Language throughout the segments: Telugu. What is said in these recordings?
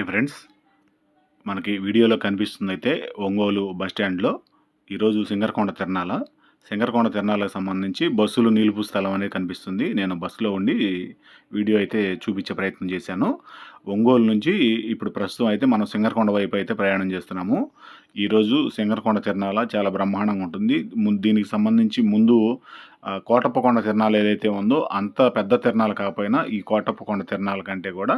Hi friends. మనకి వీడియోలో కనిపిస్తుంది అయితే ఒంగోలు బస్ స్టాండ్లో ఈరోజు సింగరకొండ తిరణాల సింగరకొండ తిరణాలకు సంబంధించి బస్సులు నిలుపు స్థలం అనేది కనిపిస్తుంది. నేను బస్సులో ఉండి వీడియో అయితే చూపించే ప్రయత్నం చేశాను. ఒంగోలు నుంచి ఇప్పుడు ప్రస్తుతం అయితే మనం సింగరకొండ వైపు అయితే ప్రయాణం చేస్తున్నాము. ఈరోజు సింగరకొండ తిరణాల చాలా బ్రహ్మాండంగా ఉంటుంది. దీనికి సంబంధించి ముందు కోటప్పకొండ తిరణాలు ఏదైతే ఉందో అంత పెద్ద తిరణాలు కాకపోయినా ఈ కోటప్పకొండ తిరణాల కంటే కూడా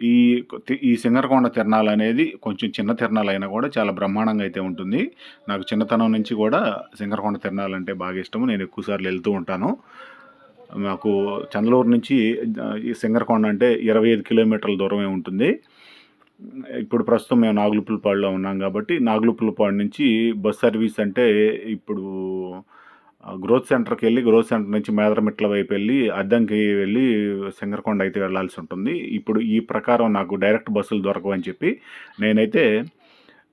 ఈ ఈ సింగరకొండ తిరణాలు అనేది కొంచెం చిన్న తిరణాలు అయినా కూడా చాలా బ్రహ్మాండంగా అయితే ఉంటుంది. నాకు చిన్నతనం నుంచి కూడా సింగరకొండ తిరణాలు అంటే బాగా ఇష్టము. నేను ఎక్కువసార్లు వెళ్తూ ఉంటాను. నాకు చంద్రలూరు నుంచి ఈ సింగరకొండ అంటే ఇరవై ఐదు కిలోమీటర్ల దూరమే ఉంటుంది. ఇప్పుడు ప్రస్తుతం మేము నాగులుపులపాడులో ఉన్నాం కాబట్టి నాగులుపులపాడు నుంచి బస్ సర్వీస్ అంటే ఇప్పుడు గ్రోత్ సెంటర్కి వెళ్ళి గ్రోత్ సెంటర్ నుంచి మేదరమిట్ల వైపు వెళ్ళి అద్దంకి వెళ్ళి సింగరకొండ అయితే వెళ్ళాల్సి ఉంటుంది. ఇప్పుడు ఈ ప్రకారం నాకు డైరెక్ట్ బస్సులు దొరకవని చెప్పి నేనైతే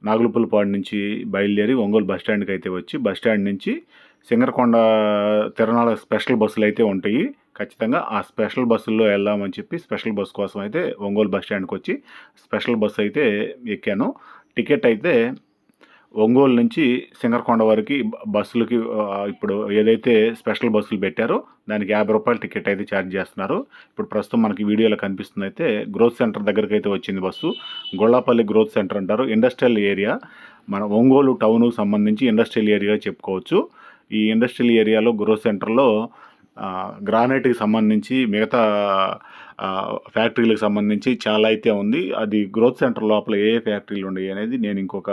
నాగులుపులపాడు నుంచి బయలుదేరి ఒంగోలు బస్ స్టాండ్కి అయితే వచ్చి బస్ స్టాండ్ నుంచి సింగరకొండ తిరణాల స్పెషల్ బస్సులు అయితే ఉంటాయి. ఖచ్చితంగా ఆ స్పెషల్ బస్సుల్లో వెళ్దామని చెప్పి స్పెషల్ బస్ కోసం అయితే ఒంగోలు బస్ స్టాండ్కి వచ్చి స్పెషల్ బస్సు అయితే ఎక్కాను. టికెట్ అయితే ఒంగోలు నుంచి సింగరకొండ వరకు బస్సులకి ఇప్పుడు ఏదైతే స్పెషల్ బస్సులు పెట్టారో దానికి యాభై రూపాయలు టికెట్ అయితే ఛార్జ్ చేస్తున్నారు. ఇప్పుడు ప్రస్తుతం మనకి వీడియోలో కనిపిస్తుంది అయితే గ్రోత్ సెంటర్ దగ్గరికి అయితే వచ్చింది బస్సు. గొల్లాపల్లి గ్రోత్ సెంటర్ అంటారు. Industrial area. మన ఒంగోలు టౌన్కు సంబంధించి ఇండస్ట్రియల్ ఏరియా చెప్పుకోవచ్చు. ఈ ఇండస్ట్రియల్ ఏరియాలో గ్రోత్ సెంటర్లో గ్రానైట్కి సంబంధించి మిగతా ఫ్యాక్టరీలకు సంబంధించి చాలా అయితే ఉంది. అది గ్రోత్ సెంటర్ లోపల ఏ ఫ్యాక్టరీలు ఉన్నాయి అనేది నేను ఇంకొక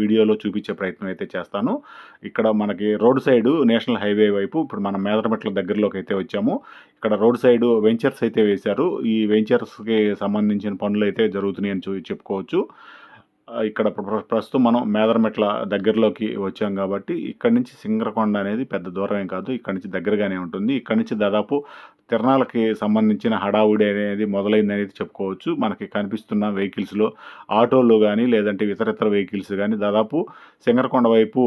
వీడియోలో చూపించే ప్రయత్నం అయితే చేస్తాను. ఇక్కడ మనకి రోడ్ సైడ్ నేషనల్ హైవే వైపు ఇప్పుడు మనం మేదరమెట్ల దగ్గరలోకి అయితే వచ్చాము. ఇక్కడ రోడ్ సైడ్ వెంచర్స్ అయితే వేశారు. ఈ వెంచర్స్కి సంబంధించిన పనులు అయితే జరుగుతున్నాయని చెప్పుకోవచ్చు. ఇక్కడ ప్ర- ప్రస్తుతం మనం మేదరమెట్ల దగ్గరలోకి వచ్చాం కాబట్టి ఇక్కడ నుంచి సింగరకొండ అనేది పెద్ద దూరమే కాదు. ఇక్కడ నుంచి దగ్గరగానే ఉంటుంది. ఇక్కడ నుంచి దాదాపు తిరణాలకి సంబంధించిన హడావుడి అనేది మొదలైంది అనేది చెప్పుకోవచ్చు. మనకి కనిపిస్తున్న వెహికల్స్లో ఆటోలు కానీ లేదంటే ఇతర ఇతర వెహికల్స్ కానీ దాదాపు సింగరకొండ వైపు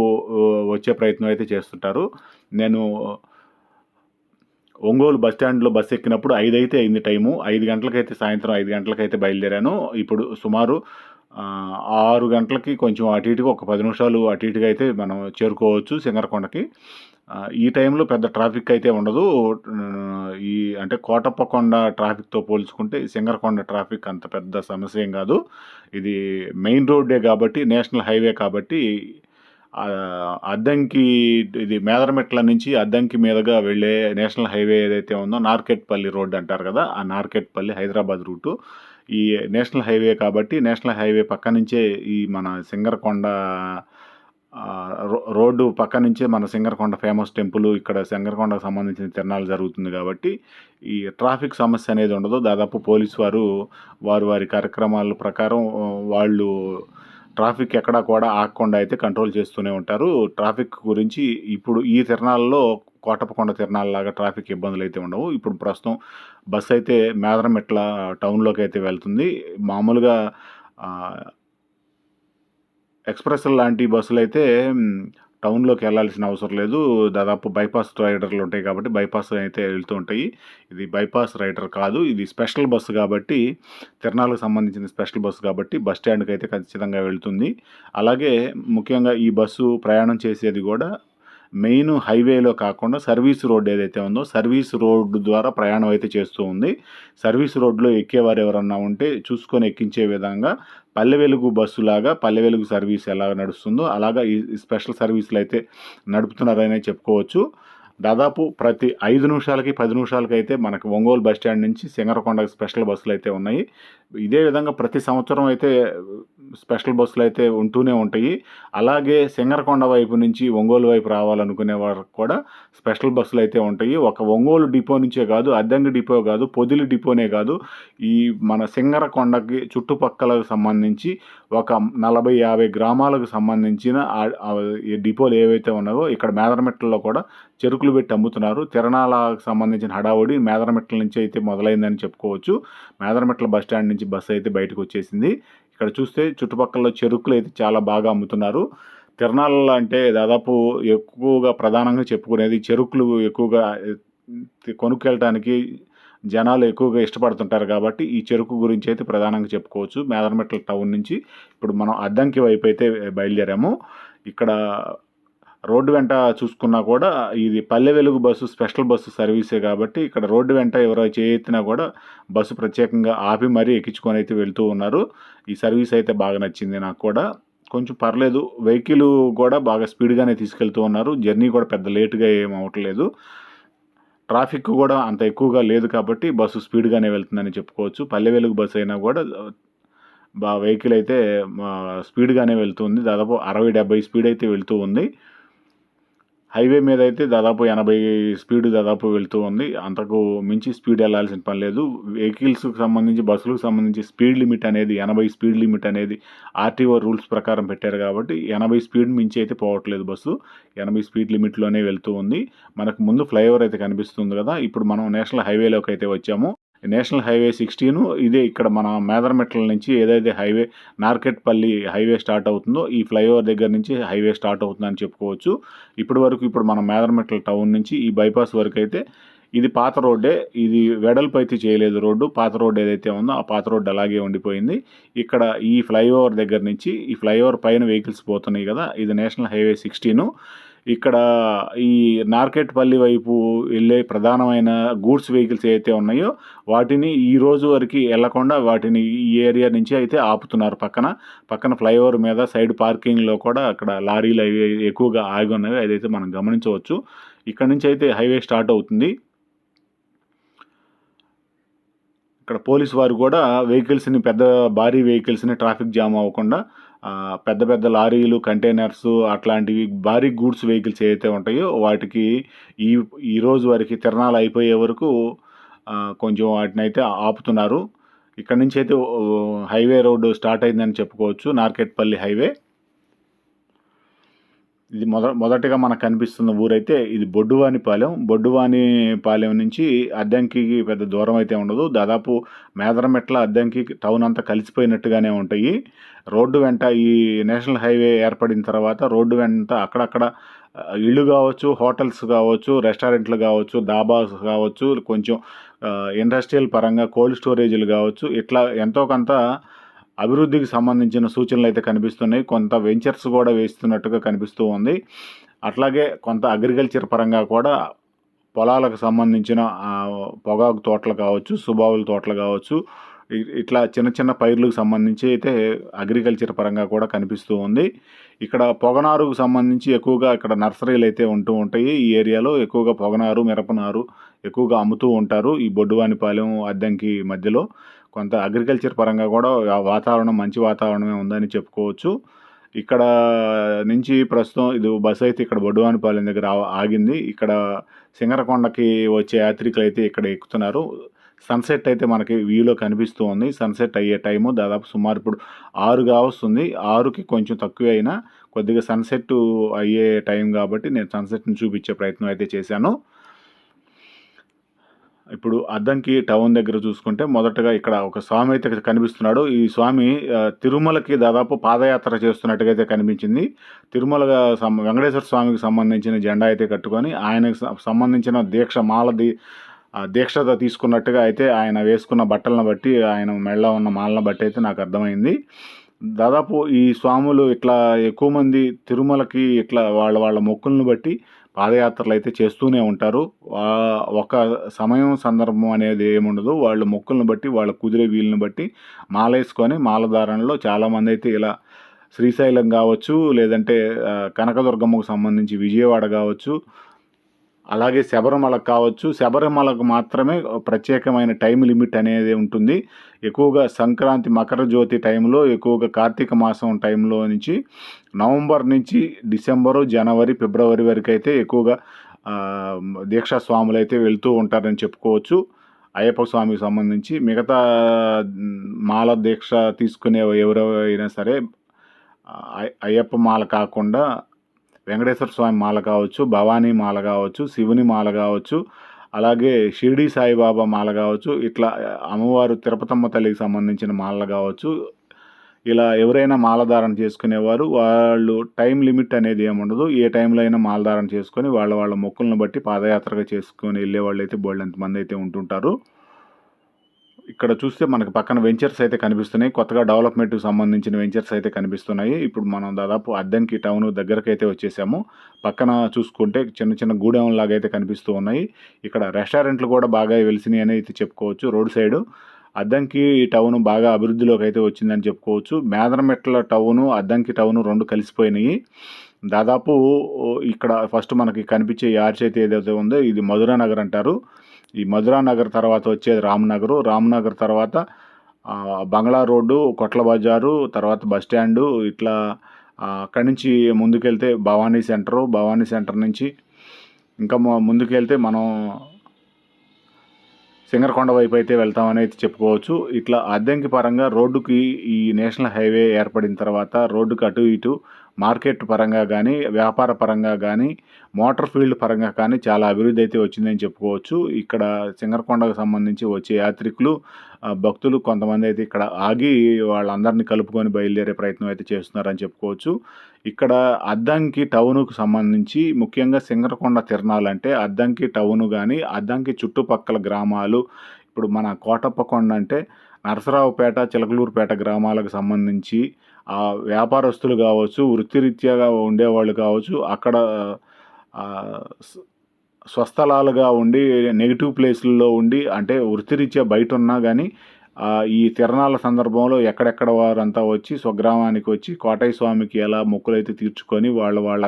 వచ్చే ప్రయత్నం అయితే చేస్తుంటారు. నేను ఒంగోలు బస్ స్టాండ్లో బస్ ఎక్కినప్పుడు ఐదు అయితే అయింది టైము. ఐదు గంటలకైతే సాయంత్రం ఐదు గంటలకైతే బయలుదేరాను. ఇప్పుడు సుమారు ఆరు గంటలకి కొంచెం అటు ఇటుగా ఒక పది నిమిషాలు అటు ఇటుగా అయితే మనం చేరుకోవచ్చు సింగరకొండకి. ఈ టైంలో పెద్ద ట్రాఫిక్ అయితే ఉండదు. ఈ అంటే కోటప్పకొండ ట్రాఫిక్తో పోల్చుకుంటే సింగరకొండ ట్రాఫిక్ అంత పెద్ద సమస్య ఏం కాదు. ఇది మెయిన్ రోడ్డే కాబట్టి నేషనల్ హైవే కాబట్టి అద్దంకి ఇది మేదరమెట్ల నుంచి అద్దంకి మీదుగా వెళ్ళే నేషనల్ హైవే ఏదైతే ఉందో నార్కెట్పల్లి రోడ్ అంటారు కదా ఆ నార్కెట్పల్లి హైదరాబాద్ రూటు. ఈ నేషనల్ హైవే కాబట్టి నేషనల్ హైవే పక్క నుంచే ఈ మన సింగరకొండ రో- రోడ్డు పక్క నుంచే మన సింగరకొండ ఫేమస్ టెంపుల్ ఇక్కడ సింగరకొండకు సంబంధించిన తిరణాలు జరుగుతుంది కాబట్టి ఈ ట్రాఫిక్ సమస్య అనేది ఉండదు. దాదాపు పోలీసు వారు వారు వారి కార్యక్రమాల ప్రకారం వాళ్ళు ట్రాఫిక్ ఎక్కడా కూడా ఆగకుండా అయితే కంట్రోల్ చేస్తూనే ఉంటారు. ట్రాఫిక్ గురించి ఇప్పుడు ఈ తిరణాలలో కోటపకొండ తిరణాలలాగా ట్రాఫిక్ ఇబ్బందులు అయితే ఉండవు. ఇప్పుడు ప్రస్తుతం బస్సు అయితే మేదరమెట్ల టౌన్లోకి అయితే వెళ్తుంది. మామూలుగా ఎక్స్ప్రెస్ లాంటి బస్సులు అయితే టౌన్లోకి వెళ్ళాల్సిన అవసరం లేదు. దాదాపు బైపాస్ రైడర్లు ఉంటాయి కాబట్టి బైపాస్ అయితే వెళ్తూ ఉంటాయి. ఇది బైపాస్ రైడర్ కాదు. ఇది స్పెషల్ బస్సు కాబట్టి తిరణాలకు సంబంధించిన స్పెషల్ బస్సు కాబట్టి బస్ స్టాండ్కి అయితే ఖచ్చితంగా వెళ్తుంది. అలాగే ముఖ్యంగా ఈ బస్సు ప్రయాణం చేసేది కూడా మెయిన్ హైవేలో కాకుండా సర్వీస్ రోడ్ ఏదైతే ఉందో సర్వీస్ రోడ్ ద్వారా ప్రయాణం అయితే చేస్తూ ఉంది. సర్వీస్ రోడ్లో ఎక్కేవారు ఎవరన్నా ఉంటే చూసుకొని ఎక్కించే విధంగా పల్లె వెలుగు బస్సు లాగా పల్లె వెలుగు సర్వీస్ ఎలా నడుస్తుందో అలాగా ఈ స్పెషల్ సర్వీసులు అయితే నడుపుతున్నారనే చెప్పుకోవచ్చు. దాదాపు ప్రతి ఐదు నిమిషాలకి పది నిమిషాలకి అయితే మనకు ఒంగోలు బస్ స్టాండ్ నుంచి సింగరకొండకి స్పెషల్ బస్సులు అయితే ఉన్నాయి. ఇదే విధంగా ప్రతి సంవత్సరం అయితే స్పెషల్ బస్సులు అయితే ఉంటూనే ఉంటాయి. అలాగే సింగరకొండ వైపు నుంచి ఒంగోలు వైపు రావాలనుకునే వారికి కూడా స్పెషల్ బస్సులు అయితే ఉంటాయి. ఒక ఒంగోలు డిపో నుంచే కాదు అద్దంగి డిపో కాదు పొదిలి డిపోనే కాదు. ఈ మన సింగరకొండకి చుట్టుపక్కలకు సంబంధించి ఒక నలభై యాభై గ్రామాలకు సంబంధించిన ఈ డిపోలు ఏవైతే ఉన్నాయో ఇక్కడ మేదరమెట్లలో కూడా చెరుకులు పెట్టి అమ్ముతున్నారు. తిరణాలకు సంబంధించిన హడావుడి మేదరమెట్ల నుంచి అయితే మొదలైందని చెప్పుకోవచ్చు. మేదరమెట్ల బస్ స్టాండ్ నుంచి బస్సు అయితే బయటకు వచ్చేసింది. ఇక్కడ చూస్తే చుట్టుపక్కల చెరుకులు అయితే చాలా బాగా అమ్ముతున్నారు. తిరణాలలో అంటే దాదాపు ఎక్కువగా ప్రధానంగా చెప్పుకునేది చెరుకులు ఎక్కువగా కొనుక్కెళ్ళటానికి జనాలు ఎక్కువగా ఇష్టపడుతుంటారు కాబట్టి ఈ చెరుకు గురించి అయితే ప్రధానంగా చెప్పుకోవచ్చు. మేదనమెట్ల టౌన్ నుంచి ఇప్పుడు మనం అద్దంకి వైపు అయితే బయలుదేరాము. ఇక్కడ రోడ్డు వెంట చూసుకున్నా కూడా ఇది Palle Velugu bus special bus సర్వీసే కాబట్టి ఇక్కడ రోడ్డు వెంట ఎవరో చేయెత్తినా కూడా బస్సు ప్రత్యేకంగా ఆపి మరీ ఎక్కించుకొని అయితే వెళ్తూ ఉన్నారు. ఈ సర్వీస్ అయితే బాగా నచ్చింది నాకు కూడా. కొంచెం పర్లేదు వెహికల్ కూడా బాగా స్పీడ్గానే తీసుకెళ్తూ ఉన్నారు. జర్నీ కూడా పెద్ద లేట్గా ఏం అవ్వట్లేదు. ట్రాఫిక్ కూడా అంత ఎక్కువగా లేదు కాబట్టి బస్సు స్పీడ్గానే వెళ్తుందని చెప్పుకోవచ్చు. పల్లె వెలుగు బస్సు అయినా కూడా బా వెహికల్ అయితే స్పీడ్గానే వెళ్తుంది. దాదాపు అరవై డెబ్బై స్పీడ్ అయితే వెళ్తూ ఉంది. హైవే మీద అయితే దాదాపు ఎనభై స్పీడ్ దాదాపు వెళ్తూ ఉంది. అంతకు మించి స్పీడ్ వెళ్ళాల్సిన పని లేదు. వెహికల్స్కి సంబంధించి బస్సులకు సంబంధించి స్పీడ్ లిమిట్ అనేది ఎనభై స్పీడ్ లిమిట్ అనేది ఆర్టీఓ రూల్స్ ప్రకారం పెట్టారు కాబట్టి ఎనభై స్పీడ్ మించి అయితే పోవట్లేదు బస్సు. ఎనభై స్పీడ్ లిమిట్లోనే వెళ్తూ ఉంది. మనకు ముందు ఫ్లైఓవర్ అయితే కనిపిస్తుంది కదా. ఇప్పుడు మనం నేషనల్ హైవేలోకి అయితే వచ్చాము. నేషనల్ హైవే సిక్స్టీను ఇదే ఇక్కడ మన మేదరమెట్ల నుంచి ఏదైతే హైవే నార్కెట్పల్లి హైవే స్టార్ట్ అవుతుందో ఈ ఫ్లైఓవర్ దగ్గర నుంచి హైవే స్టార్ట్ అవుతుందని చెప్పుకోవచ్చు. ఇప్పటి వరకు ఇప్పుడు మన మేదరమెట్ల టౌన్ నుంచి ఈ బైపాస్ వరకు అయితే ఇది పాత రోడ్డే ఇది వెడల్పు అయితే చేయలేదు రోడ్డు. పాత రోడ్డు ఏదైతే ఉందో ఆ పాత రోడ్డు అలాగే ఉండిపోయింది. ఇక్కడ ఈ ఫ్లైఓవర్ దగ్గర నుంచి ఈ ఫ్లైఓవర్ పైన వెహికల్స్ పోతున్నాయి కదా ఇది నేషనల్ హైవే సిక్స్టీను. ఇక్కడ ఈ నార్కెట్పల్లి వైపు వెళ్ళే ప్రధానమైన గూడ్స్ వెహికల్స్ ఏవైతే ఉన్నాయో వాటిని ఈ రోజు వరకు వెళ్ళకుండా వాటిని ఈ ఏరియా నుంచి అయితే ఆపుతున్నారు పక్కన. పక్కన ఫ్లైఓవర్ మీద సైడ్ పార్కింగ్లో కూడా అక్కడ లారీలు అవి ఎక్కువగా ఆగి ఉన్నవి. అదైతే మనం గమనించవచ్చు. ఇక్కడ నుంచి అయితే హైవే స్టార్ట్ అవుతుంది. ఇక్కడ పోలీస్ వారు కూడా వెహికల్స్ని పెద్ద భారీ వెహికల్స్ని ట్రాఫిక్ జామ్ అవ్వకుండా పెద్ద పెద్ద లారీలు కంటైనర్స్ అట్లాంటివి భారీ గూడ్స్ వెహికల్స్ ఏవైతే ఉంటాయో వాటికి ఈ ఈరోజు వరకు తిరణాలు అయిపోయే వరకు కొంచెం వాటిని అయితే ఆపుతున్నారు. ఇక్కడ నుంచి అయితే హైవే రోడ్డు స్టార్ట్ అయిందని చెప్పుకోవచ్చు. నార్కెట్పల్లి హైవే. ఇది మొద మొదటగా మనకు కనిపిస్తున్న ఊరైతే ఇది బొడ్డువానిపాలెం బొడ్డువానిపాలెం నుంచి అద్దంకి పెద్ద దూరం అయితే ఉండదు. దాదాపు మేదరమెట్ల అద్దంకి టౌన్ అంతా కలిసిపోయినట్టుగానే ఉంటాయి. రోడ్డు వెంట ఈ నేషనల్ హైవే ఏర్పడిన తర్వాత రోడ్డు వెంట అక్కడక్కడ ఇళ్ళు కావచ్చు హోటల్స్ కావచ్చు రెస్టారెంట్లు కావచ్చు దాబాస్ కావచ్చు కొంచెం ఇండస్ట్రియల్ పరంగా కోల్డ్ స్టోరేజీలు కావచ్చు ఇట్లా ఎంతో కొంత అభివృద్ధికి సంబంధించిన సూచనలు అయితే కనిపిస్తున్నాయి. కొంత వెంచర్స్ కూడా వేస్తున్నట్టుగా కనిపిస్తూ ఉంది. అట్లాగే కొంత అగ్రికల్చర్ పరంగా కూడా పొలాలకు సంబంధించిన పొగాకు తోటలు కావచ్చు సుబావుల తోటలు కావచ్చు ఇట్లా చిన్న చిన్న పైర్లకు సంబంధించి అయితే అగ్రికల్చర్ పరంగా కూడా కనిపిస్తూ ఉంది. ఇక్కడ పొగనారుకు సంబంధించి ఎక్కువగా ఇక్కడ నర్సరీలు అయితే ఉంటూ ఉంటాయి. ఈ ఏరియాలో ఎక్కువగా పొగనారు మిరపనారు ఎక్కువగా అమ్ముతూ ఉంటారు. ఈ బొడ్డువానిపాలెం అద్దంకి మధ్యలో. కొంత అగ్రికల్చర్ పరంగా కూడా వాతావరణం మంచి వాతావరణమే ఉందని చెప్పుకోవచ్చు. ఇక్కడ నుంచి ప్రస్తుతం ఇది బస్సు అయితే ఇక్కడ బొడ్డువానిపాలెం దగ్గర ఆగింది. ఇక్కడ సింగరకొండకి వచ్చే యాత్రికులు అయితే ఇక్కడ ఎక్కుతున్నారు. సన్సెట్ అయితే మనకి వ్యూలో కనిపిస్తూ ఉంది. సన్సెట్ అయ్యే టైము దాదాపు సుమారు ఇప్పుడు ఆరుగా వస్తుంది. ఆరుకి కొంచెం తక్కువ అయినా కొద్దిగా సన్సెట్ అయ్యే టైం కాబట్టి నేను సన్సెట్ని చూపించే ప్రయత్నం అయితే చేశాను. ఇప్పుడు అద్దంకి టౌన్ దగ్గర చూసుకుంటే మొదటగా ఇక్కడ ఒక స్వామి అయితే కనిపిస్తున్నాడు. ఈ స్వామి తిరుమలకి దాదాపు పాదయాత్ర చేస్తున్నట్టుగా అయితే కనిపించింది. తిరుమల వెంకటేశ్వర స్వామికి సంబంధించిన జెండా అయితే కట్టుకొని ఆయనకు సంబంధించిన దీక్ష మాల దీక్షత తీసుకున్నట్టుగా అయితే ఆయన వేసుకున్న బట్టలను బట్టి ఆయన మెళ్ళ ఉన్న మాలను బట్టి అయితే నాకు అర్థమైంది. దాదాపు ఈ స్వాములు ఇట్లా ఎక్కువ మంది తిరుమలకి ఇట్లా వాళ్ళ వాళ్ళ మొక్కులను బట్టి పాదయాత్రలు అయితే చేస్తూనే ఉంటారు. ఒక సమయం సందర్భం అనేది ఏముండదు. వాళ్ళ మొక్కులను బట్టి వాళ్ళ కుదిరే వీళ్ళని బట్టి మాలేసుకొని మాలధారణలో చాలామంది అయితే ఇలా శ్రీశైలం కావచ్చు లేదంటే కనకదుర్గమ్మకు సంబంధించి విజయవాడ కావచ్చు అలాగే శబరిమలకు కావచ్చు. శబరిమలకు మాత్రమే ప్రత్యేకమైన టైం లిమిట్ అనేది ఉంటుంది. ఎక్కువగా సంక్రాంతి మకర జ్యోతి టైంలో ఎక్కువగా కార్తీక మాసం టైంలో నుంచి నవంబర్ నుంచి డిసెంబరు జనవరి ఫిబ్రవరి వరకు అయితే ఎక్కువగా దీక్షా స్వాములు అయితే వెళ్తూ ఉంటారని చెప్పుకోవచ్చు. అయ్యప్ప స్వామికి సంబంధించి మిగతా మాల దీక్ష తీసుకునే ఎవరైనా సరే అయ్యప్ప మాల కాకుండా వెంకటేశ్వర స్వామి మాల కావచ్చు భవానీ మాల కావచ్చు శివుని మాల కావచ్చు అలాగే షిరిడి సాయిబాబా మాల కావచ్చు ఇట్లా అమ్మవారు తిరుపతమ్మ తల్లికి సంబంధించిన మాలలు కావచ్చు. ఇలా ఎవరైనా మాలధారణ చేసుకునేవారు వాళ్ళు టైం లిమిట్ అనేది ఏముండదు. ఏ టైంలో అయినా మాలధారణ చేసుకొని వాళ్ళ వాళ్ళ మొక్కులను బట్టి పాదయాత్రగా చేసుకొని వెళ్ళే వాళ్ళు అయితే బోళ్ళంత మంది అయితే ఉంటుంటారు. ఇక్కడ చూస్తే మనకు పక్కన వెంచర్స్ అయితే కనిపిస్తున్నాయి. కొత్తగా డెవలప్మెంట్కి సంబంధించిన వెంచర్స్ అయితే కనిపిస్తున్నాయి. ఇప్పుడు మనం దాదాపు అద్దంకి టౌన్ దగ్గరకు అయితే వచ్చేసాము. పక్కన చూసుకుంటే చిన్న చిన్న గూడెం లాగా అయితే కనిపిస్తూ ఉన్నాయి. ఇక్కడ రెస్టారెంట్లు కూడా బాగా వెలిసినాయి అని అయితే చెప్పుకోవచ్చు. రోడ్ సైడ్ అద్దంకి టౌన్ బాగా అభివృద్ధిలోకి అయితే వచ్చిందని చెప్పుకోవచ్చు. మేదరమెట్ల టౌను అద్దంకి టౌను రెండు కలిసిపోయినాయి. దాదాపు ఇక్కడ ఫస్ట్ మనకి కనిపించే యార్చ్ అయితే ఏదైతే ఉందో ఇది మధురా నగర్ అంటారు. ఈ మధురా నగర్ తర్వాత వచ్చేది రామ్నగర్. రామ్నగర్ తర్వాత బంగ్లా రోడ్డు కొట్ల బజారు తర్వాత బస్ స్టాండు ఇట్లా అక్కడి నుంచి ముందుకెళ్తే భవానీ సెంటరు. భవానీ సెంటర్ నుంచి ఇంకా ముందుకెళ్తే మనం సింగరకొండ వైపు అయితే వెళ్తామని అయితే చెప్పుకోవచ్చు. ఇట్లా అద్దెంకి పరంగా రోడ్డుకి ఈ నేషనల్ హైవే ఏర్పడిన తర్వాత రోడ్డుకి అటు ఇటు మార్కెట్ పరంగా కానీ వ్యాపార పరంగా కానీ మోటార్ ఫీల్డ్ పరంగా కానీ చాలా అభివృద్ధి అయితే వచ్చిందని చెప్పుకోవచ్చు. ఇక్కడ సింగరకొండకు సంబంధించి వచ్చే యాత్రికులు భక్తులు కొంతమంది అయితే ఇక్కడ ఆగి వాళ్ళందరినీ కలుపుకొని బయలుదేరే ప్రయత్నం అయితే చేస్తున్నారని చెప్పుకోవచ్చు. ఇక్కడ అద్దంకి టౌన్కు సంబంధించి ముఖ్యంగా సింగరకొండ తిరణాలంటే అద్దంకి టౌన్ కానీ అద్దంకి చుట్టుపక్కల గ్రామాలు ఇప్పుడు మన కోటప్పకొండ అంటే నరసరావుపేట చిలకలూరుపేట గ్రామాలకు సంబంధించి ఆ వ్యాపారస్తులు కావచ్చు వృత్తిరీత్యాగా ఉండేవాళ్ళు కావచ్చు అక్కడ స్వస్థలాలుగా ఉండి నెగిటివ్ ప్లేసుల్లో ఉండి అంటే వృత్తిరీత్యా బయట ఉన్నా కానీ ఈ తిరణాల సందర్భంలో ఎక్కడెక్కడ వారంతా వచ్చి స్వగ్రామానికి వచ్చి కోటయ్య స్వామికి ఎలా మొక్కులైతే తీర్చుకొని వాళ్ళ వాళ్ళ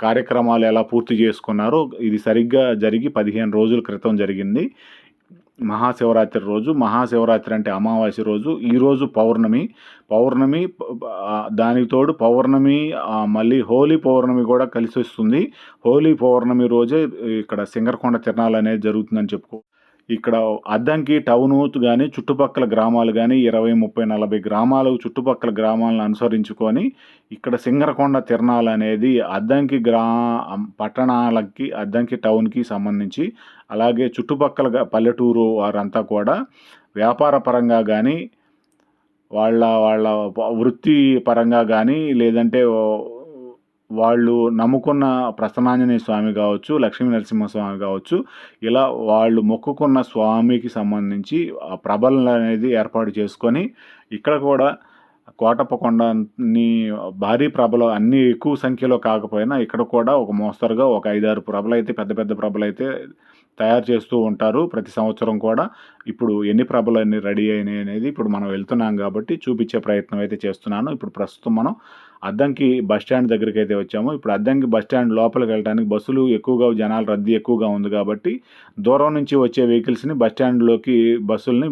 కార్యక్రమాలు ఎలా పూర్తి చేసుకున్నారో ఇది సరిగ్గా జరిగి పదిహేను రోజుల క్రితం జరిగింది. మహాశివరాత్రి రోజు మహాశివరాత్రి అంటే అమావాస్య రోజు ఈరోజు పౌర్ణమి. పౌర్ణమి దానికి తోడు పౌర్ణమి మళ్ళీ హోలీ పౌర్ణమి కూడా కలిసి వస్తుంది. హోలీ పౌర్ణమి రోజే ఇక్కడ సింగరకొండ తిరణాలు అనేది జరుగుతుందని చెప్పుకో ఇక్కడ అద్దంకి టౌన్ కానీ చుట్టుపక్కల గ్రామాలు కానీ ఇరవై ముప్పై నలభై గ్రామాలు చుట్టుపక్కల గ్రామాలను అనుసరించుకొని ఇక్కడ సింగరకొండ తిరణాలు అనేది అద్దంకి గ్రా పట్టణాలకి అద్దంకి టౌన్కి సంబంధించి అలాగే చుట్టుపక్కల పల్లెటూరు వారంతా కూడా వ్యాపార పరంగా కానీ వాళ్ళ వాళ్ళ వృత్తి పరంగా కానీ లేదంటే వాళ్ళు నమ్ముకున్న ప్రసన్నాంజనేయ స్వామి కావచ్చు లక్ష్మీ నరసింహస్వామి కావచ్చు ఇలా వాళ్ళు మొక్కుకున్న స్వామికి సంబంధించి ఆ అనేది ఏర్పాటు చేసుకొని ఇక్కడ కూడా కోటప్పకొండని భారీ ప్రభలు అన్ని ఎక్కువ సంఖ్యలో కాకపోయినా ఇక్కడ కూడా ఒక మోస్తరుగా ఒక ఐదారు ప్రభలు అయితే పెద్ద పెద్ద ప్రభలు అయితే తయారు చేస్తూ ఉంటారు ప్రతి సంవత్సరం కూడా. ఇప్పుడు ఎన్ని ప్రభలు అన్ని రెడీ అయినాయి అనేది ఇప్పుడు మనం వెళ్తున్నాం కాబట్టి చూపించే ప్రయత్నం అయితే చేస్తున్నాను. ఇప్పుడు ప్రస్తుతం మనం అద్దంకి బస్ స్టాండ్ దగ్గరికి అయితే వచ్చాము. ఇప్పుడు అద్దంకి బస్ స్టాండ్ లోపలికి వెళ్ళడానికి బస్సులు ఎక్కువగా జనాలు రద్దీ ఎక్కువగా ఉంది కాబట్టి దూరం నుంచి వచ్చే వెహికల్స్ని బస్ స్టాండ్లోకి బస్సుల్ని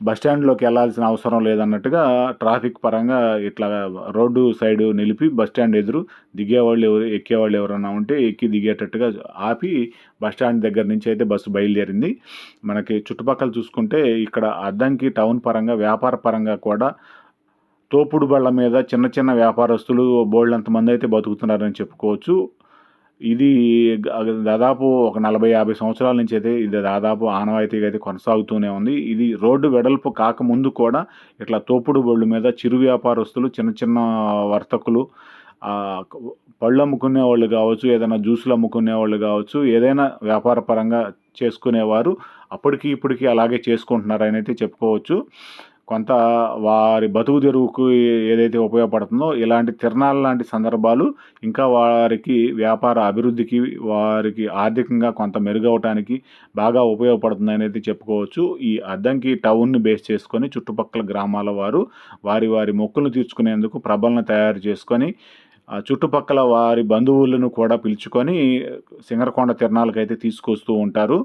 బస్ స్టాండ్లోకి వెళ్ళాల్సిన అవసరం లేదన్నట్టుగా ట్రాఫిక్ పరంగా ఇట్లా రోడ్డు సైడ్ నిలిపి బస్ స్టాండ్ ఎదురు దిగేవాళ్ళు ఎవరు ఎక్కేవాళ్ళు ఎవరైనా ఉంటే ఎక్కి దిగేటట్టుగా ఆపి బస్ స్టాండ్ దగ్గర నుంచి అయితే బస్సు బయలుదేరింది. మనకి చుట్టుపక్కల చూసుకుంటే ఇక్కడ అద్దంకి టౌన్ పరంగా వ్యాపార పరంగా కూడా తోపుడు బళ్ళ మీద చిన్న చిన్న వ్యాపారస్తులు బోల్డ్ మంది అయితే బతుకుతున్నారని చెప్పుకోవచ్చు. ఇది దాదాపు ఒక నలభై యాభై సంవత్సరాల నుంచి అయితే ఇది దాదాపు ఆనవాయితీగా అయితే కొనసాగుతూనే ఉంది. ఇది రోడ్డు వెడల్పు కాకముందు కూడా ఇట్లా తోపుడు బళ్ళు మీద చిరు వ్యాపారస్తులు చిన్న చిన్న వర్తకులు పళ్ళు అమ్ముకునే వాళ్ళు కావచ్చు ఏదైనా జ్యూసులు అమ్ముకునే వాళ్ళు కావచ్చు ఏదైనా వ్యాపార పరంగా చేసుకునేవారు అప్పటికి ఇప్పటికి అలాగే చేసుకుంటున్నారని అయితే చెప్పుకోవచ్చు. కొంత వారి బతుకు తెరువుకు ఏదైతే ఉపయోగపడుతుందో ఇలాంటి తిరణాల లాంటి సందర్భాలు ఇంకా వారికి వ్యాపార అభివృద్ధికి వారికి ఆర్థికంగా కొంత మెరుగవటానికి బాగా ఉపయోగపడుతుంది అనేది చెప్పుకోవచ్చు. ఈ అద్దంకి టౌన్ని బేస్ చేసుకొని చుట్టుపక్కల గ్రామాల వారు వారి వారి మొక్కులు తీర్చుకునేందుకు ప్రభలను తయారు చేసుకొని చుట్టుపక్కల వారి బంధువులను కూడా పిలుచుకొని సింగరకొండ తిరణాలకు అయితే తీసుకొస్తూ ఉంటారు.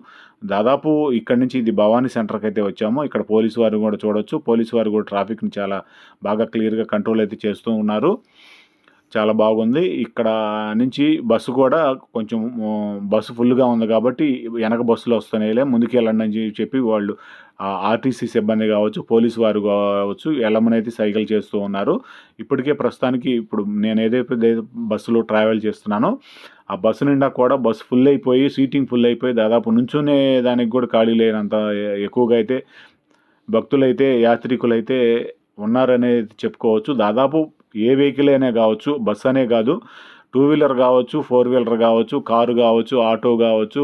దాదాపు ఇక్కడ నుంచి ఇది భవానీ సెంటర్కి అయితే వచ్చాము. ఇక్కడ పోలీసు వారు కూడా చూడొచ్చు. పోలీసు వారు కూడా ట్రాఫిక్ని చాలా బాగా క్లియర్గా కంట్రోల్ అయితే చేస్తూ ఉన్నారు. చాలా బాగుంది. ఇక్కడ నుంచి బస్సు కూడా కొంచెం బస్సు ఫుల్గా ఉంది కాబట్టి వెనక బస్సులు వస్తున్నాయిలే. ముందుకు వెళ్ళండి అని చెప్పి వాళ్ళు ఆర్టీసీ సిబ్బంది కావచ్చు పోలీసు వారు కావచ్చు వెళ్ళమనైతే సైకిల్ చేస్తూ ఉన్నారు. ఇప్పటికే ప్రస్తుతానికి ఇప్పుడు నేను ఏదైతే బస్సులో ట్రావెల్ చేస్తున్నానో ఆ బస్సు నిండా కూడా బస్సు ఫుల్ అయిపోయి సీటింగ్ ఫుల్ అయిపోయి దాదాపు నుంచునే దానికి కూడా ఖాళీ లేనంత ఎక్కువగా అయితే భక్తులైతే యాత్రికులైతే ఉన్నారనేది చెప్పుకోవచ్చు. దాదాపు ఏ వెహికల్ అయినా కావచ్చు బస్ అనే కాదు టూ వీలర్ కావచ్చు ఫోర్ వీలర్ కావచ్చు కారు కావచ్చు ఆటో కావచ్చు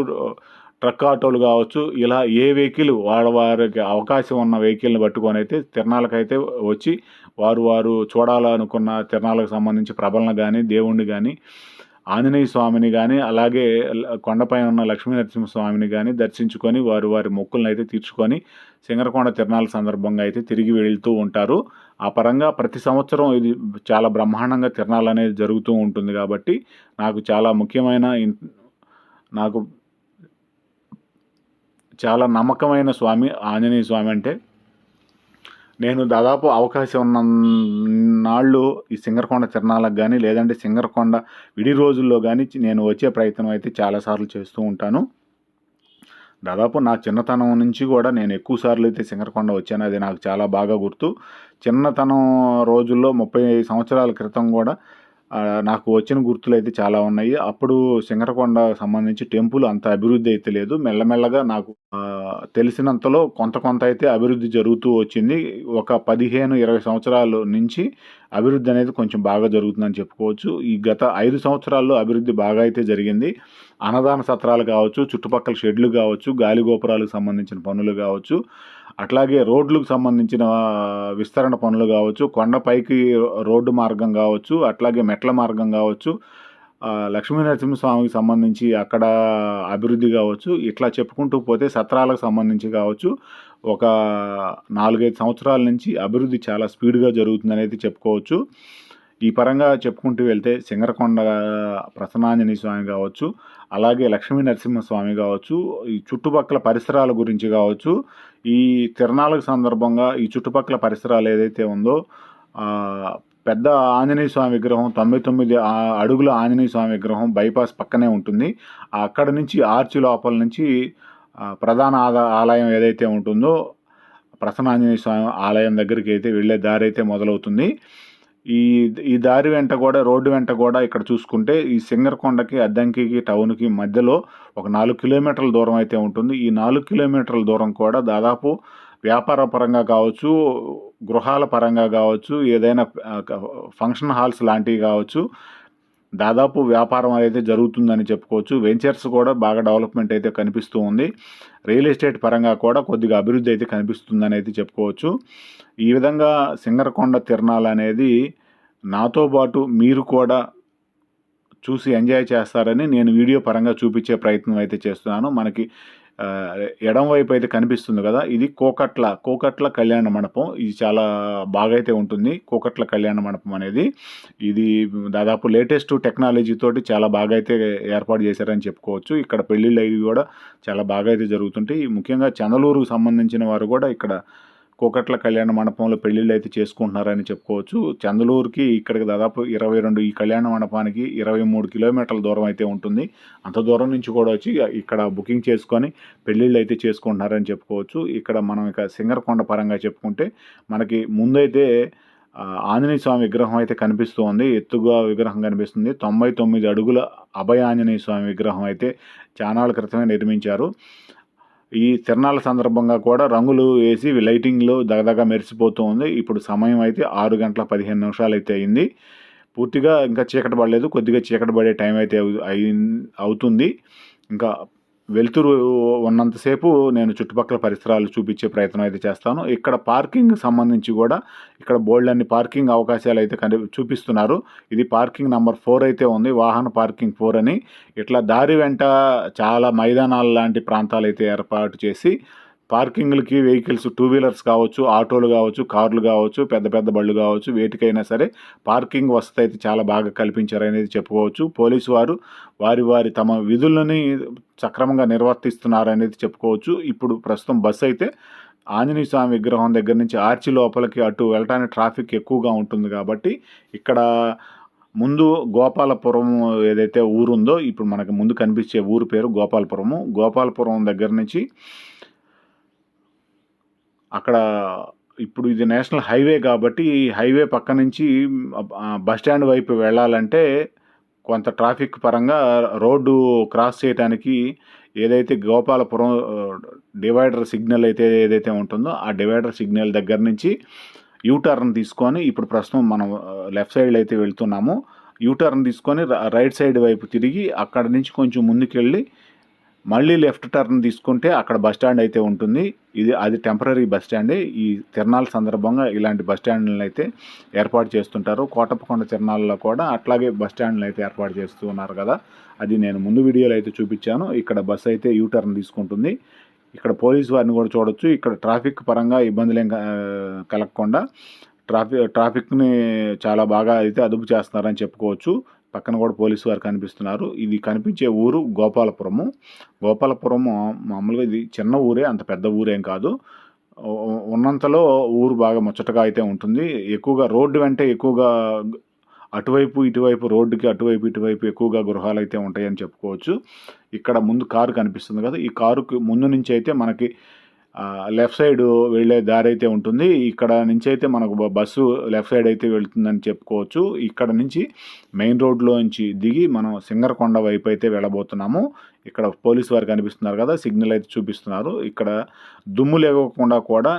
ట్రక్ ఆటోలు కావచ్చు ఇలా ఏ వెహికల్ వాళ్ళ వారికి అవకాశం ఉన్న వెహికల్ని పట్టుకొని అయితే తిరణాలకైతే వచ్చి వారు వారు చూడాలనుకున్న తిరణాలకు సంబంధించి ప్రభలను కానీ దేవుణ్ణి కానీ ఆంజనేయ స్వామిని కానీ అలాగే కొండపైన ఉన్న లక్ష్మీ నరసింహస్వామిని కానీ దర్శించుకొని వారు వారి మొక్కులను అయితే తీర్చుకొని సింగరకొండ తిరణాల సందర్భంగా అయితే తిరిగి వెళ్తూ ఉంటారు. ఆ పరంగా ప్రతి సంవత్సరం ఇది చాలా బ్రహ్మాండంగా తిరణాలు అనేది జరుగుతూ ఉంటుంది కాబట్టి నాకు చాలా ముఖ్యమైన నాకు చాలా నమ్మకమైన స్వామి ఆంజనేయ స్వామి అంటే నేను దాదాపు అవకాశం ఉన్న నాళ్ళు ఈ సింగరకొండ తిరణాలకు కానీ లేదంటే సింగరకొండ విడి రోజుల్లో కానీ నేను వచ్చే ప్రయత్నం అయితే చాలాసార్లు చేస్తూ ఉంటాను. దాదాపు నా చిన్నతనం నుంచి కూడా నేను ఎక్కువ సార్లు అయితే సింగరకొండ వచ్చాను. అది నాకు చాలా బాగా గుర్తు. చిన్నతనం రోజుల్లో ముప్పై సంవత్సరాల క్రితం కూడా నాకు వచ్చిన గుర్తులు అయితే చాలా ఉన్నాయి. అప్పుడు సింగరకొండ సంబంధించి టెంపుల్ అంత అభివృద్ధి అయితే లేదు. మెల్లమెల్లగా నాకు తెలిసినంతలో కొంత కొంత అయితే అభివృద్ధి జరుగుతూ వచ్చింది. ఒక పదిహేను ఇరవై సంవత్సరాల నుంచి అభివృద్ధి అనేది కొంచెం బాగా జరుగుతుందని చెప్పుకోవచ్చు. ఈ గత ఐదు సంవత్సరాల్లో అభివృద్ధి బాగా అయితే జరిగింది. అన్నదాన సత్రాలు కావచ్చు చుట్టుపక్కల షెడ్లు కావచ్చు గాలి గోపురాలకు సంబంధించిన పనులు కావచ్చు. అట్లాగే రోడ్లకు సంబంధించిన విస్తరణ పనులు కావచ్చు కొండపైకి రోడ్డు మార్గం కావచ్చు అట్లాగే మెట్ల మార్గం కావచ్చు ఆ, లక్ష్మీ నరసింహస్వామికి సంబంధించి అక్కడ అభివృద్ధి కావచ్చు ఇట్లా చెప్పుకుంటూ పోతే సత్రాలకు సంబంధించి కావచ్చు ఒక నాలుగైదు సంవత్సరాల నుంచి అభివృద్ధి చాలా స్పీడ్గా జరుగుతుందనేది చెప్పుకోవచ్చు. ఈ పరంగా చెప్పుకుంటూ వెళ్తే సింగరకొండ ప్రసన్నాంజనేయ స్వామి కావచ్చు అలాగే లక్ష్మీ నరసింహస్వామి కావచ్చు ఈ చుట్టుపక్కల పరిసరాల గురించి కావచ్చు ఈ తిరణాలకు సందర్భంగా ఈ చుట్టుపక్కల పరిసరాలు ఏదైతే ఉందో పెద్ద ఆంజనేయ స్వామి విగ్రహం తొంభై తొమ్మిది అడుగుల ఆంజనేయ స్వామి విగ్రహం బైపాస్ పక్కనే ఉంటుంది. అక్కడ నుంచి ఆర్చి లోపల నుంచి ప్రధాన ఆదా ఆలయం ఏదైతే ఉంటుందో ప్రసన్న ఆంజనేయ స్వామి ఆలయం దగ్గరికి అయితే వెళ్ళే దారి అయితే మొదలవుతుంది. ఈ ఈ దారి వెంట కూడా రోడ్డు వెంట కూడా ఇక్కడ చూసుకుంటే ఈ సింగరకొండకి అద్దంకికి టౌన్కి మధ్యలో ఒక నాలుగు కిలోమీటర్ల దూరం అయితే ఉంటుంది. ఈ నాలుగు కిలోమీటర్ల దూరం కూడా దాదాపు వ్యాపార పరంగా కావచ్చు గృహాల పరంగా కావచ్చు ఏదైనా ఫంక్షన్ హాల్స్ లాంటివి కావచ్చు దాదాపు వ్యాపారం అయితే జరుగుతుందని చెప్పుకోవచ్చు. వెంచర్స్ కూడా బాగా డెవలప్మెంట్ అయితే కనిపిస్తూ ఉంది. రియల్ ఎస్టేట్ పరంగా కూడా కొద్దిగా అభివృద్ధి అయితే కనిపిస్తుందని అయితే చెప్పుకోవచ్చు. ఈ విధంగా సింగరకొండ తిరణాలు అనేది నాతో పాటు మీరు కూడా చూసి ఎంజాయ్ చేస్తారని నేను వీడియో పరంగా చూపించే ప్రయత్నం అయితే చేస్తున్నాను. మనకి ఎడం వైపు అయితే కనిపిస్తుంది కదా ఇది కోకట్ల కోకట్ల కళ్యాణ మండపం. ఇది చాలా బాగా అయితే ఉంటుంది. కోకట్ల కళ్యాణ మండపం అనేది. ఇది దాదాపు లేటెస్ట్ టెక్నాలజీ తోటి చాలా బాగా అయితే ఏర్పాటు చేశారని చెప్పుకోవచ్చు. ఇక్కడ పెళ్ళిళ్ళు అవి కూడా చాలా బాగా అయితే జరుగుతుంటాయి. ముఖ్యంగా చందలూరుకు సంబంధించిన వారు కూడా ఇక్కడ కోకట్ల కళ్యాణ మండపంలో పెళ్ళిళ్ళు అయితే చేసుకుంటున్నారని చెప్పుకోవచ్చు. చందలూరుకి ఇక్కడికి దాదాపు ఇరవై రెండు ఈ కళ్యాణ మండపానికి ఇరవై మూడు కిలోమీటర్ల దూరం అయితే ఉంటుంది. అంత దూరం నుంచి కూడా వచ్చి ఇక్కడ బుకింగ్ చేసుకొని పెళ్ళిళ్ళు అయితే చేసుకుంటున్నారని చెప్పుకోవచ్చు. ఇక్కడ మనం ఇక సింగరకొండ పరంగా చెప్పుకుంటే మనకి ముందైతే ఆంజనేయ స్వామి విగ్రహం అయితే కనిపిస్తూ ఉంది. ఎత్తుగా విగ్రహం కనిపిస్తుంది. తొంభై తొమ్మిది అడుగుల అభయ ఆంజనేయ స్వామి విగ్రహం అయితే చానాళ్ళ క్రితమే నిర్మించారు. ఈ తిరణాల సందర్భంగా కూడా రంగులు వేసి లైటింగ్లో దగదగా మెరిసిపోతూ ఉంది. ఇప్పుడు సమయం అయితే ఆరు గంటల పదిహేను నిమిషాలు అయితే అయింది. పూర్తిగా ఇంకా చీకటి పడలేదు. కొద్దిగా చీకటి పడే టైం అయితే అయి- అవుతుంది. ఇంకా వెలుతురు ఉన్నంతసేపు నేను చుట్టుపక్కల పరిసరాలు చూపించే ప్రయత్నం అయితే చేస్తాను. ఇక్కడ పార్కింగ్ సంబంధించి కూడా ఇక్కడ బోల్డ్ అన్ని పార్కింగ్ అవకాశాలు అయితే కని చూపిస్తున్నారు. ఇది పార్కింగ్ నెంబర్ ఫోర్ అయితే ఉంది. వాహన పార్కింగ్ ఫోర్ అని. ఇట్లా దారి వెంట చాలా మైదానాలు లాంటి ప్రాంతాలు అయితే ఏర్పాటు చేసి పార్కింగ్లకి వెహికల్స్ టూ వీలర్స్ కావచ్చు ఆటోలు కావచ్చు కార్లు కావచ్చు పెద్ద పెద్ద బళ్ళు కావచ్చు వేటికైనా సరే పార్కింగ్ వసతి అయితే చాలా బాగా కల్పించారనేది చెప్పుకోవచ్చు. పోలీసు వారు వారి వారి తమ విధులని సక్రమంగా నిర్వర్తిస్తున్నారు అనేది చెప్పుకోవచ్చు. ఇప్పుడు ప్రస్తుతం బస్సు అయితే ఆంజనేయ స్వామి విగ్రహం దగ్గర నుంచి ఆర్చి లోపలికి అటు వెళ్ళటానికి ట్రాఫిక్ ఎక్కువగా ఉంటుంది కాబట్టి ఇక్కడ ముందు గోపాలపురం ఏదైతే ఊరు ఉందో ఇప్పుడు మనకు ముందు కనిపించే ఊరు పేరు గోపాలపురము. గోపాలపురం దగ్గర నుంచి అక్కడ ఇప్పుడు ఇది నేషనల్ హైవే కాబట్టి హైవే పక్క నుంచి బస్ స్టాండ్ వైపు వెళ్ళాలంటే కొంత ట్రాఫిక్ పరంగా రోడ్డు క్రాస్ చేయడానికి ఏదైతే గోపాలపురం డివైడర్ సిగ్నల్ అయితే ఏదైతే ఉంటుందో ఆ డివైడర్ సిగ్నల్ దగ్గర నుంచి యూటర్న్ తీసుకొని ఇప్పుడు ప్రస్తుతం మనం లెఫ్ట్ సైడ్ అయితే వెళ్తున్నాము. యూటర్న్ తీసుకొని రైట్ సైడ్ వైపు తిరిగి అక్కడ నుంచి కొంచెం ముందుకెళ్ళి మళ్ళీ లెఫ్ట్ టర్న్ తీసుకుంటే అక్కడ బస్ స్టాండ్ అయితే ఉంటుంది. ఇది అది టెంపరీ బస్ స్టాండే. ఈ తిరణాల సందర్భంగా ఇలాంటి బస్ స్టాండ్లను అయితే ఏర్పాటు చేస్తుంటారు. కోటప్పకొండ తిరణాలలో కూడా అట్లాగే బస్ స్టాండ్లు అయితే ఏర్పాటు చేస్తూ ఉన్నారు కదా. అది నేను ముందు వీడియోలో అయితే చూపించాను. ఇక్కడ బస్ అయితే యూ టర్న్ తీసుకుంటుంది. ఇక్కడ పోలీసు వారిని కూడా చూడొచ్చు. ఇక్కడ ట్రాఫిక్ పరంగా ఇబ్బందులు ఏం క- కలగకుండా ట్రాఫిక్ ట్రాఫిక్ని చాలా బాగా అయితే అదుపు చేస్తున్నారని చెప్పుకోవచ్చు. పక్కన కూడా పోలీసు వారు కనిపిస్తున్నారు. ఇది కనిపించే ఊరు గోపాలపురము. గోపాలపురము మామూలుగా ఇది చిన్న ఊరే అంత పెద్ద ఊరేం కాదు. ఉన్నంతలో ఊరు బాగా ముచ్చటగా అయితే ఉంటుంది. ఎక్కువగా రోడ్డు వెంటే ఎక్కువగా అటువైపు ఇటువైపు రోడ్డుకి అటువైపు ఇటువైపు ఎక్కువగా గృహాలు అయితే ఉంటాయని చెప్పుకోవచ్చు. ఇక్కడ ముందు కారు కనిపిస్తుంది కదా ఈ కారుకి ముందు నుంచి అయితే మనకి లెఫ్ట్ సైడ్ వెళ్ళే దారి అయితే ఉంటుంది. ఇక్కడ నుంచి అయితే మనకు బస్సు లెఫ్ట్ సైడ్ అయితే వెళ్తుందని చెప్పుకోవచ్చు. ఇక్కడ నుంచి మెయిన్ రోడ్లో నుంచి దిగి మనం సింగరకొండ వైపు అయితే వెళ్ళబోతున్నాము. ఇక్కడ పోలీస్ వారు కనిపిస్తున్నారు కదా సిగ్నల్ అయితే చూపిస్తున్నారు. ఇక్కడ దుమ్ము లేకుండా కూడా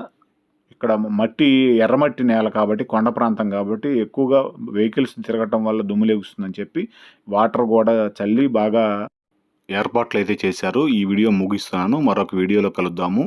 ఇక్కడ మట్టి ఎర్రమట్టి నేల కాబట్టి కొండ ప్రాంతం కాబట్టి ఎక్కువగా వెహికల్స్ తిరగటం వల్ల దుమ్ము లేగుస్తుందని చెప్పి వాటర్ కూడా చల్లి బాగా ఏర్పాట్లు అయితే చేశారు. ఈ వీడియో ముగిస్తున్నాను. మరొక వీడియోలో కలుద్దాము.